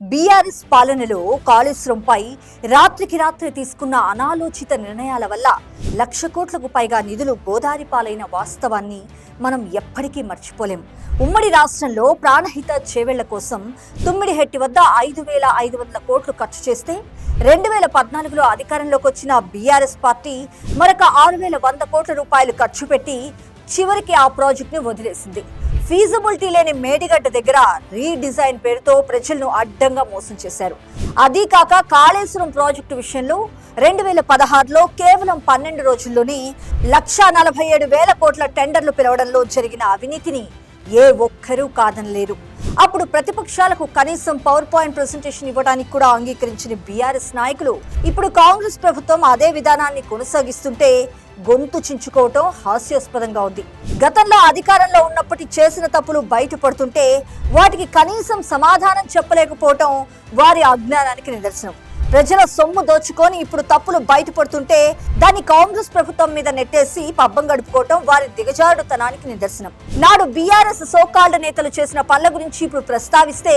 BRS పాలనలో కాళేశ్వరంపై రాత్రికి రాత్రి తీసుకున్న అనాలోచిత నిర్ణయాల వల్ల లక్ష కోట్లకు పైగా నిధులు గోదారి పాలైన వాస్తవాన్ని మనం ఎప్పటికీ మర్చిపోలేం. ఉమ్మడి రాష్ట్రంలో ప్రాణహిత చేవెళ్ళ కోసం తుమ్మిడిహెట్టి వద్ద ఐదు వేల ఐదు వందల కోట్లు ఖర్చు చేస్తే రెండు వేల పద్నాలుగులో అధికారంలోకి వచ్చిన బీఆర్ఎస్ పార్టీ మరొక ఆరు వేల వంద కోట్ల రూపాయలు ఖర్చు పెట్టి చివరికి ఆ ప్రాజెక్టును వదిలేసింది. ఫీజిబిలిటీ లేని మేడిగడ్డ దగ్గర రీడిజైన్ పేరుతో ప్రజలను అడ్డంగా మోసం చేశారు. అదీ కాక కాళేశ్వరం ప్రాజెక్టు విషయంలో రెండు వేల పదహారులో కేవలం పన్నెండు రోజుల్లోనే లక్షా నలభై ఏడు వేల కోట్ల టెండర్లు పిలవడంలో జరిగిన అవినీతిని ఏ ఒక్కరూ కాదనలేరు. అప్పుడు ప్రతిపక్షాలకు కనీసం పవర్ పాయింట్ ప్రెసెంటేషన్ ఇవ్వడానికి కూడా అంగీకరించిన బీఆర్ఎస్ నాయకులు ఇప్పుడు కాంగ్రెస్ ప్రభుత్వం అదే విధానాన్ని కొనసాగిస్తుంటే గొంతు చించుకోవటం హాస్యాస్పదంగా ఉంది. గతంలో అధికారంలో ఉన్నప్పటి చేసిన తప్పులు బయటపడుతుంటే వాటికి కనీసం సమాధానం చెప్పలేకపోవటం వారి అజ్ఞానానికి నిదర్శనం. ప్రజల సొమ్ము దోచుకొని ఇప్పుడు తప్పులు బయటపడుతుంటే దాన్ని కాంగ్రెస్ ప్రభుత్వం మీద నెట్టేసి పబ్బం గడుపుకోవటం వారి దిగజారుడుతనానికి నిదర్శనం. నాడు బీఆర్ఎస్ సోకాల్డ్ నేతలు చేసిన పనుల గురించి ఇప్పుడు ప్రస్తావిస్తే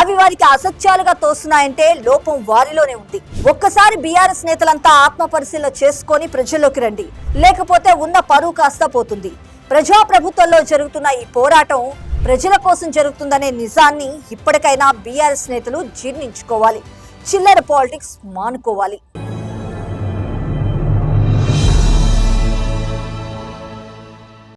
అవి వారికి అసత్యాలుగా తోస్తున్నాయంటే లోపం వారిలోనే ఉంది. ఒక్కసారి బీఆర్ఎస్ నేతలంతా ఆత్మ పరిశీలన చేసుకొని ప్రజల్లోకి రండి. లేకపోతే ఉన్న పరువు కాస్త పోతుంది. ప్రజా ప్రభుత్వంలో జరుగుతున్న ఈ పోరాటం ప్రజల కోసం జరుగుతుందనే నిజాన్ని ఇప్పటికైనా బీఆర్ఎస్ నేతలు జీర్ణించుకోవాలి. చిల్లర పాలిటిక్స్ మానుకోవాలి.